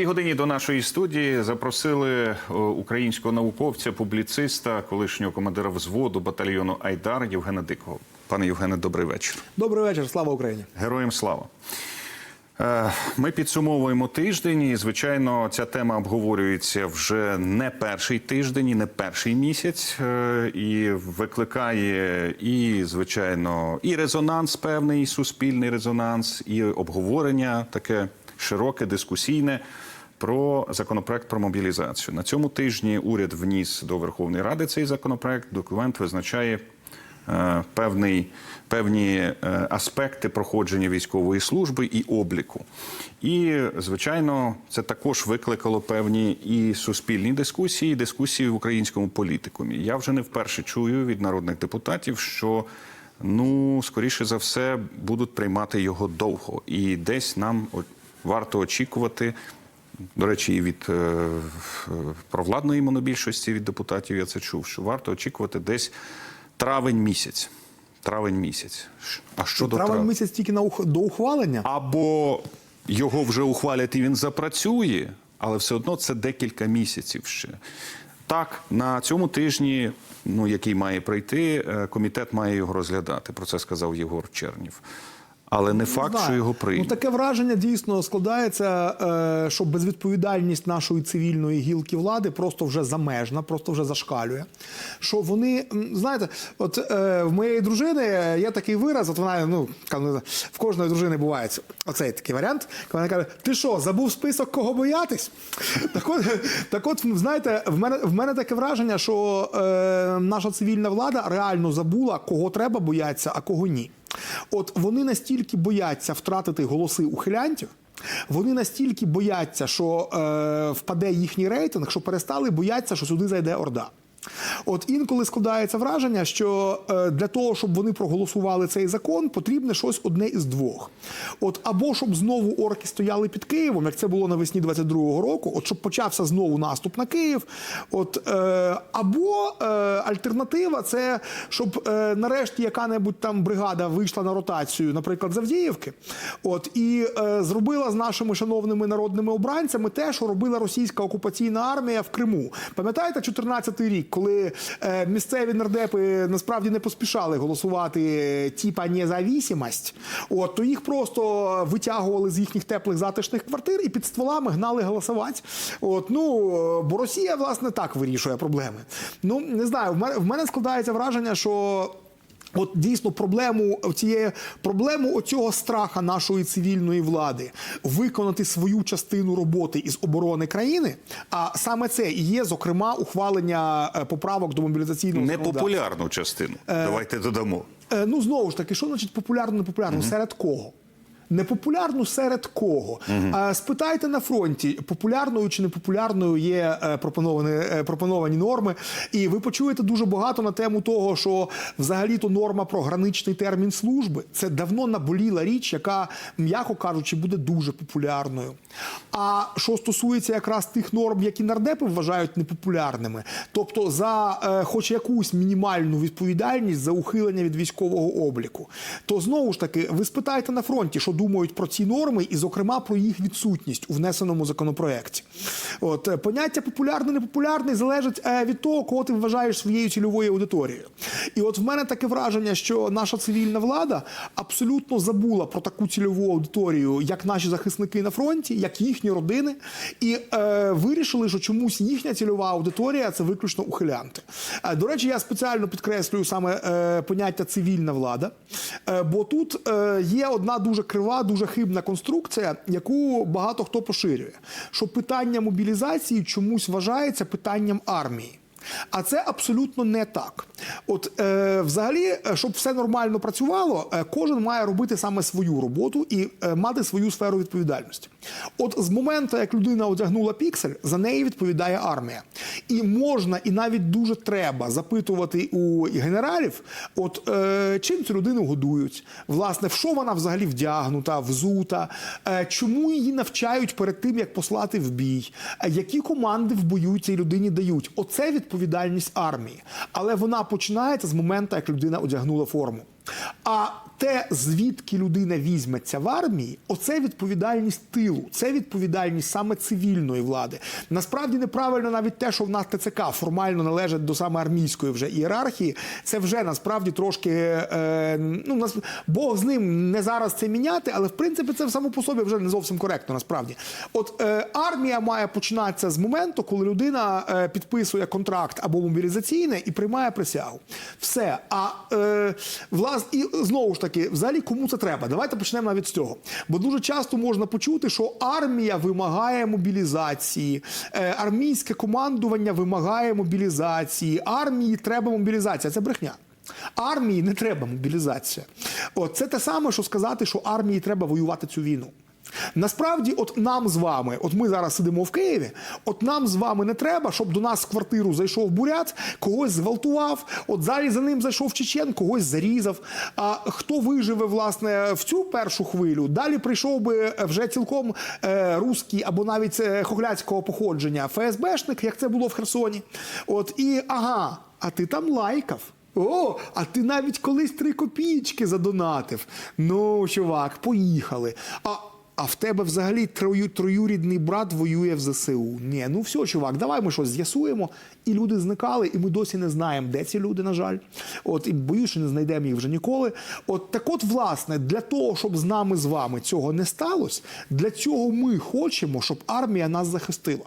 цій годині до нашої студії запросили е, українського науковця, публіциста, колишнього командира взводу батальйону Айдар Євгена Дикого. Пане Євгене, добрий вечір. Добрий вечір, слава Україні. Героям слава. Е, Ми підсумовуємо тиждень, і звичайно, ця тема обговорюється вже не перший тиждень, і не перший місяць, е, і викликає і, звичайно, і резонанс певний, і суспільний резонанс, і обговорення таке широке, дискусійне. Про законопроект про мобілізацію на цьому тижні уряд вніс до Верховної Ради цей законопроект. Документ визначає е, певний, певні е, аспекти проходження військової служби і обліку. І, звичайно, це також викликало певні і суспільні дискусії, і дискусії в українському політикумі. Я вже не вперше чую від народних депутатів, що ну, скоріше за все, будуть приймати його довго. І десь нам варто очікувати. До речі, і від е, провладної монобільшості від депутатів я це чув, що варто очікувати десь травень місяць. Травень місяць. А що до Травень трав... місяць тільки на ух... до ухвалення. Або його вже ухвалять і він запрацює, але все одно це декілька місяців ще. Так, на цьому тижні, ну який має пройти, е, комітет має його розглядати. Про це сказав Єгор Чернів. Але не факт, Знаю. що його Ну, таке враження дійсно складається, е, що безвідповідальність нашої цивільної гілки влади просто вже замежна, просто вже зашкалює. Що вони, знаєте, от е, в моєї дружини є такий вираз, от вона, ну, в кожної дружини буває оцей такий варіант, коли вона каже: ти що, забув список кого боятись? Так от, так от знаєте, в мене, в мене таке враження, що е, наша цивільна влада реально забула, кого треба боятися, а кого ні. От вони настільки бояться втратити голоси ухилянтів, вони настільки бояться, що е, впаде їхній рейтинг, що перестали бояться, що сюди зайде орда. От інколи складається враження, що е, для того, щоб вони проголосували цей закон, потрібне щось одне із двох. От або щоб знову орки стояли під Києвом, як це було навесні 22-го року, от щоб почався знову наступ на Київ. От е, або е, альтернатива це щоб нарешті яка-небудь там бригада вийшла на ротацію, наприклад, з Авдіївки, от і зробила з нашими шановними народними обранцями те, що робила російська окупаційна армія в Криму. Пам'ятаєте, 14-й рік, коли е, місцеві нардепи насправді не поспішали голосувати е, типа независимость, от то їх просто витягували з їхніх теплих затишних квартир і під стволами гнали голосувати. От ну бо Росія власне так вирішує проблеми. Ну не знаю, в в мене складається враження, що. От дійсно проблему цієї проблему оцього страха нашої цивільної влади виконати свою частину роботи із оборони країни. А саме це і є, зокрема, ухвалення е, поправок до мобілізаційного. Непопулярну частину. Давайте додамо. Е, Ну знову ж таки, що значить популярно, непопулярно? Серед кого? Непопулярну серед кого? А спитайте на фронті, популярною чи непопулярною є е, пропоновані, е, пропоновані норми, і ви почуєте дуже багато на тему того, що взагалі-то норма про граничний термін служби це давно наболіла річ, яка, м'яко кажучи, буде дуже популярною. А що стосується якраз тих норм, які нардепи вважають непопулярними, тобто за е, хоч якусь мінімальну відповідальність за ухилення від військового обліку, то знову ж таки ви спитайте на фронті, що думають про ці норми, і, зокрема, про їх відсутність у внесеному законопроекті. От е, поняття популярний, непопулярний залежить е, від того, кого ти вважаєш своєю цільовою аудиторією. І от в мене таке враження, що наша цивільна влада абсолютно забула про таку цільову аудиторію, як наші захисники на фронті, як їхні родини, і е, вирішили, що чомусь їхня цільова аудиторія це виключно ухилянти. Е, до речі, я спеціально підкреслюю саме е, поняття цивільна влада, е, бо тут е, є одна дуже крива, дуже хибна конструкція, яку багато хто поширює. Що питання мобілізації чомусь вважається питанням армії. А це абсолютно не так. От е, взагалі, е, щоб все нормально працювало, е, кожен має робити саме свою роботу і е, мати свою сферу відповідальності. От з моменту, як людина одягнула піксель, за неї відповідає армія. І можна, і навіть дуже треба запитувати у генералів, от е, чим цю людину годують, власне, в що вона взагалі вдягнута, взута, е, чому її навчають перед тим, як послати в бій, е, які команди в бою цій людині дають. Оце відповідальність армії. Але вона починається з моменту, як людина одягнула форму. А те, звідки людина візьметься в армії, оце відповідальність тилу, це відповідальність саме цивільної влади. Насправді неправильно навіть те, що в нас ТЦК формально належить до саме армійської вже ієрархії. Це вже насправді трошки е, ну нас Бог з ним не зараз це міняти, але в принципі це само по собі вже не зовсім коректно. Насправді, от е, армія має починатися з моменту, коли людина е, підписує контракт або мобілізаційне і приймає присягу. Все. А е, влас, і знову ж таки, взагалі, кому це треба? Давайте почнемо навіть з цього. Бо дуже часто можна почути, що армія вимагає мобілізації, е, армійське командування вимагає мобілізації, армії треба мобілізація. Це брехня. Армії не треба мобілізація. От це те саме, що сказати, що армії треба воювати цю війну. Насправді, от нам з вами, от ми зараз сидимо в Києві, от нам з вами не треба, щоб до нас в квартиру зайшов бурят, когось зґвалтував, от далі за ним зайшов чечен, когось зарізав. А хто виживе власне в цю першу хвилю, далі прийшов би вже цілком е, русський або навіть е, хохляцького походження ФСБшник, як це було в Херсоні. От і ага, а ти там лайкав. О, а ти навіть колись три копійки задонатив. Ну, чувак, поїхали. А, а в тебе взагалі трою, троюрідний брат воює в ЗСУ. Ні, ну все, чувак, давай ми щось з'ясуємо. І люди зникали, і ми досі не знаємо, де ці люди, на жаль. От і боюсь, що не знайдемо їх вже ніколи. От так, от, власне, для того, щоб з нами з вами цього не сталося, для цього ми хочемо, щоб армія нас захистила.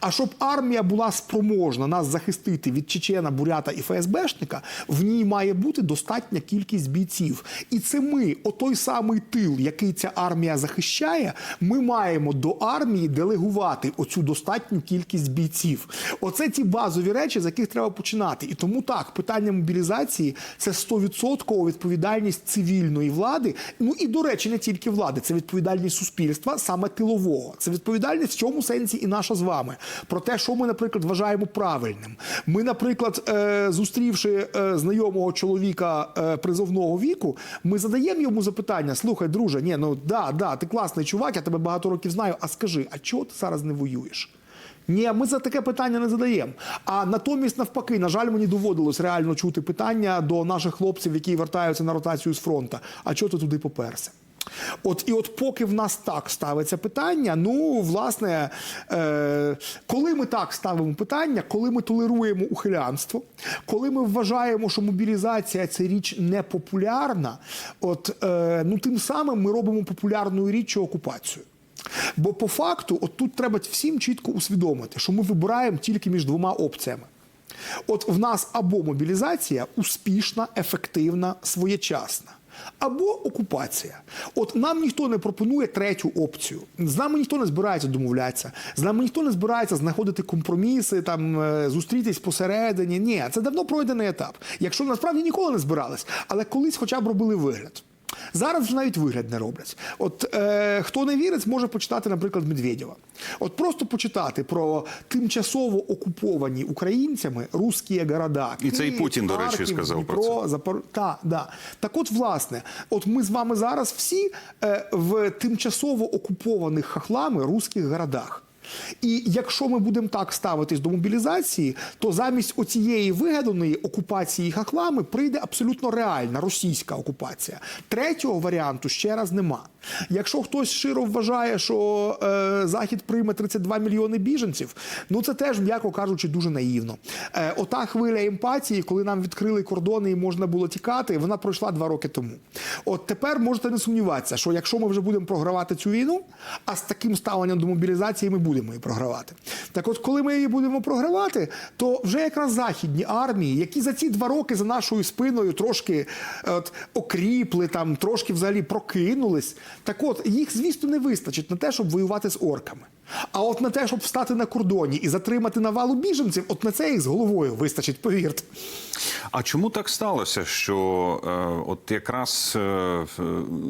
А щоб армія була спроможна нас захистити від Чечена, Бурята і ФСБшника, в ній має бути достатня кількість бійців. І це ми, отой самий тил, який ця армія захищає, ми маємо до армії делегувати оцю достатню кількість бійців. Оце ті базові речі, з яких треба починати. І тому так, питання мобілізації це 100% відповідальність цивільної влади. Ну і до речі, не тільки влади, це відповідальність суспільства, саме тилового. Це відповідальність в цьому сенсі і наша з вами про те, що ми, наприклад, вважаємо правильним. Ми, наприклад, е, зустрівши е, знайомого чоловіка е, призовного віку, ми задаємо йому запитання: слухай, друже, ні, ну да, да, ти класний чувак, я тебе багато років знаю. А скажи, а чого ти зараз не воюєш? Ні, ми за таке питання не задаємо. А натомість, навпаки, на жаль, мені доводилось реально чути питання до наших хлопців, які вертаються на ротацію з фронту. А чого ти туди поперся? От і от поки в нас так ставиться питання, ну власне, е, коли ми так ставимо питання, коли ми толеруємо ухилянство, коли ми вважаємо, що мобілізація це річ непопулярна, от е, ну тим самим ми робимо популярною річчю окупацію. Бо по факту, от тут треба всім чітко усвідомити, що ми вибираємо тільки між двома опціями. От в нас або мобілізація успішна, ефективна, своєчасна. Або окупація. От нам ніхто не пропонує третю опцію. З нами ніхто не збирається домовлятися. З нами ніхто не збирається знаходити компроміси, там е, зустрітись посередині. Ні, це давно пройдений етап. Якщо насправді ніколи не збирались, але колись хоча б робили вигляд. Зараз вже навіть вигляд не роблять. От е, хто не вірить, може почитати, наприклад, Медведєва. От просто почитати про тимчасово окуповані українцями русські города. І це і Путін, до речі, Харків, сказав про Дніпро, Запор... Та, да. Так от, власне, от ми з вами зараз всі е, в тимчасово окупованих хахлами русських городах. І якщо ми будемо так ставитись до мобілізації, то замість оцієї вигаданої окупації хахлами прийде абсолютно реальна російська окупація. Третього варіанту ще раз нема. Якщо хтось щиро вважає, що е, Захід прийме 32 мільйони біженців, ну це теж, м'яко кажучи, дуже наївно. Е, ота хвиля емпатії, коли нам відкрили кордони і можна було тікати, вона пройшла два роки тому. От тепер можете не сумніватися, що якщо ми вже будемо програвати цю війну, а з таким ставленням до мобілізації ми будемо її програвати. Так от, коли ми її будемо програвати, то вже якраз західні армії, які за ці два роки за нашою спиною трошки е, от, окріпли, там трошки взагалі прокинулись. Так от їх, звісно, не вистачить на те, щоб воювати з орками. А от на те, щоб встати на кордоні і затримати навалу біженців, от на це їх з головою вистачить, повірте. А чому так сталося? Що е, от якраз е,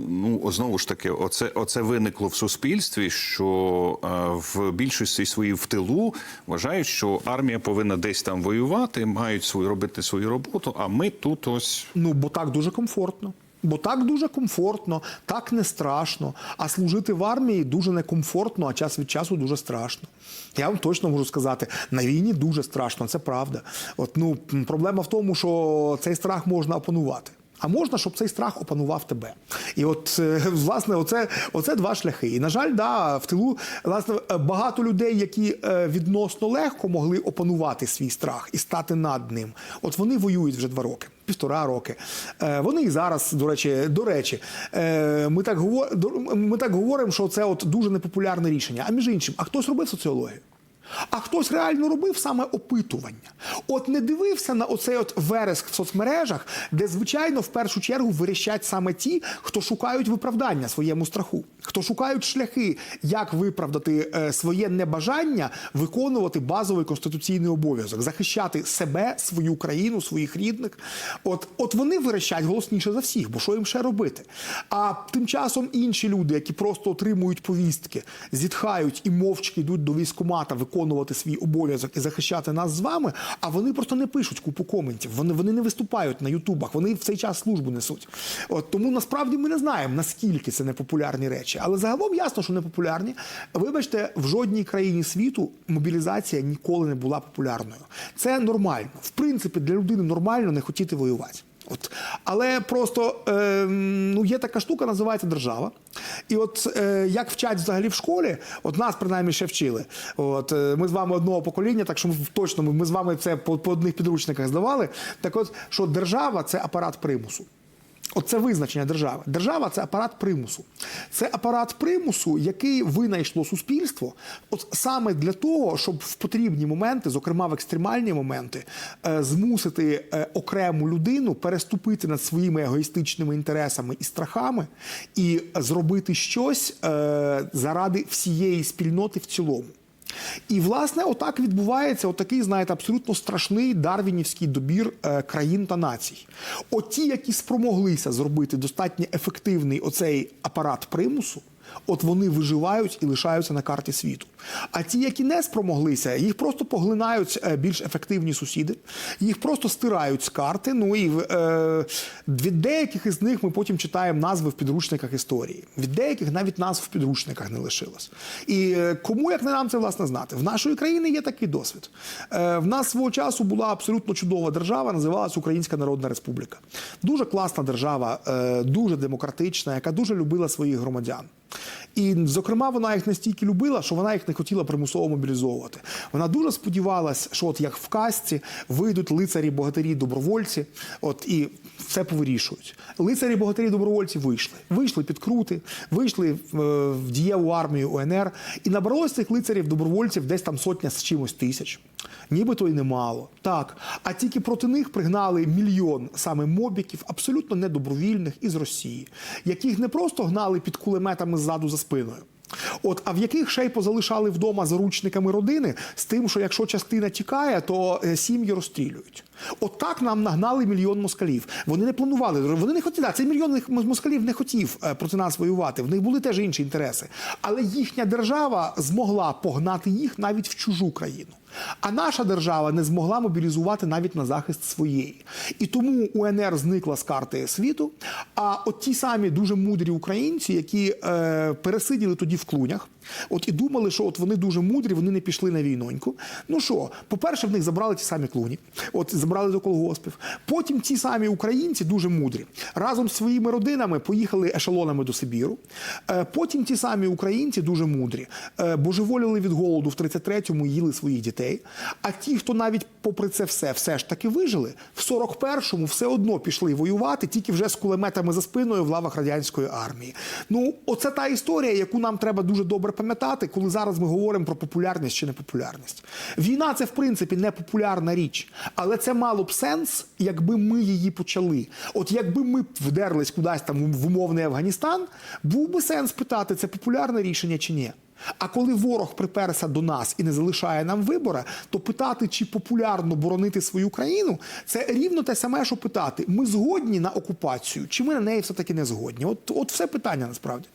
ну знову ж таки, оце, оце виникло в суспільстві, що е, в більшості своїй в тилу вважають, що армія повинна десь там воювати, мають свою робити свою роботу. А ми тут ось Ну, бо так дуже комфортно. Бо так дуже комфортно, так не страшно. А служити в армії дуже некомфортно, а час від часу дуже страшно. Я вам точно можу сказати, на війні дуже страшно, це правда. От ну проблема в тому, що цей страх можна опанувати. А можна, щоб цей страх опанував тебе. І от е, власне, оце, оце два шляхи. І на жаль, да, в тилу власне е, багато людей, які е, відносно легко могли опанувати свій страх і стати над ним. От вони воюють вже два роки. Півтора роки. Вони і зараз, до речі, до речі, ми так говор, ми так говоримо, що це от дуже непопулярне рішення. А між іншим, а хтось робив соціологію? А хтось реально робив саме опитування. От не дивився на оцей от вереск в соцмережах, де, звичайно, в першу чергу вирішать саме ті, хто шукають виправдання своєму страху, хто шукають шляхи, як виправдати е, своє небажання виконувати базовий конституційний обов'язок, захищати себе, свою країну, своїх рідних. От, от вони вирішать голосніше за всіх, бо що їм ще робити? А тим часом інші люди, які просто отримують повістки, зітхають і мовчки йдуть до військкомата виконувати свій обов'язок і захищати нас з вами. А вони просто не пишуть купу коментів. Вони, вони не виступають на Ютубах. Вони в цей час службу несуть. От тому насправді ми не знаємо наскільки це непопулярні речі, але загалом ясно, що непопулярні. Вибачте, в жодній країні світу мобілізація ніколи не була популярною. Це нормально. В принципі, для людини нормально не хотіти воювати. От. Але просто е, ну, є така штука, називається держава. І от е, як вчать взагалі в школі, от нас принаймні ще вчили. От, е, ми з вами одного покоління, так що ми точно ми, з вами це по, по одних підручниках здавали. Так от, що держава це апарат примусу. Оце визначення держави. Держава це апарат примусу. Це апарат примусу, який винайшло суспільство, от саме для того, щоб в потрібні моменти, зокрема в екстремальні моменти, е, змусити е, окрему людину переступити над своїми егоїстичними інтересами і страхами і зробити щось е, заради всієї спільноти в цілому. І власне отак відбувається отакий, знаєте, абсолютно страшний дарвінівський добір е, країн та націй. Оті, ті, які спромоглися зробити достатньо ефективний оцей апарат примусу. От вони виживають і лишаються на карті світу. А ті, які не спромоглися, їх просто поглинають е, більш ефективні сусіди, їх просто стирають з карти. Ну і е, від деяких із них ми потім читаємо назви в підручниках історії. Від деяких навіть назв в підручниках не лишилось. І е, кому як не нам це власне знати? В нашої країни є такий досвід. Е, в нас свого часу була абсолютно чудова держава, називалась Українська Народна Республіка. Дуже класна держава, е, дуже демократична, яка дуже любила своїх громадян. І, зокрема, вона їх настільки любила, що вона їх не хотіла примусово мобілізовувати. Вона дуже сподівалась, що от як в казці вийдуть лицарі, богатирі, добровольці, от і все повирішують. Лицарі, богатирі, добровольці вийшли. Вийшли під крути, вийшли е, в дієву армію УНР, і набралось цих лицарів, добровольців десь там сотня з чимось тисяч. Нібито й немало. Так. А тільки проти них пригнали мільйон саме мобіків, абсолютно недобровільних із Росії, яких не просто гнали під кулеметами ззаду за спиною. От, а в яких ще й позалишали вдома заручниками родини з тим, що якщо частина тікає, то е, сім'ї розстрілюють. От так нам нагнали мільйон москалів. Вони не планували, вони не хотіли. Цей мільйон москалів не хотів е, проти нас воювати. В них були теж інші інтереси. Але їхня держава змогла погнати їх навіть в чужу країну. А наша держава не змогла мобілізувати навіть на захист своєї. І тому УНР зникла з карти світу. А от ті самі дуже мудрі українці, які е, пересиділи тоді в клунях, от і думали, що от вони дуже мудрі, вони не пішли на війноньку. Ну що, по-перше, в них забрали ті самі клуні, от забрали до колгоспів. Потім ті самі українці дуже мудрі, разом з своїми родинами поїхали ешелонами до Сибіру. Е, потім ті самі українці дуже мудрі, е, божеволіли від голоду в 33-му, їли своїх дітей. А ті, хто навіть попри це все, все ж таки вижили, в 41-му все одно пішли воювати, тільки вже з кулеметами за спиною в лавах радянської армії. Ну, оце та історія, яку нам треба дуже добре пам'ятати, коли зараз ми говоримо про популярність чи непопулярність. Війна це в принципі не популярна річ, але це мало б сенс, якби ми її почали. От якби ми вдерлись кудись там в умовний Афганістан, був би сенс питати, це популярне рішення чи ні. А коли ворог приперся до нас і не залишає нам вибора, то питати, чи популярно боронити свою країну, це рівно те саме, що питати: ми згодні на окупацію, чи ми на неї все таки не згодні? От, от все питання насправді.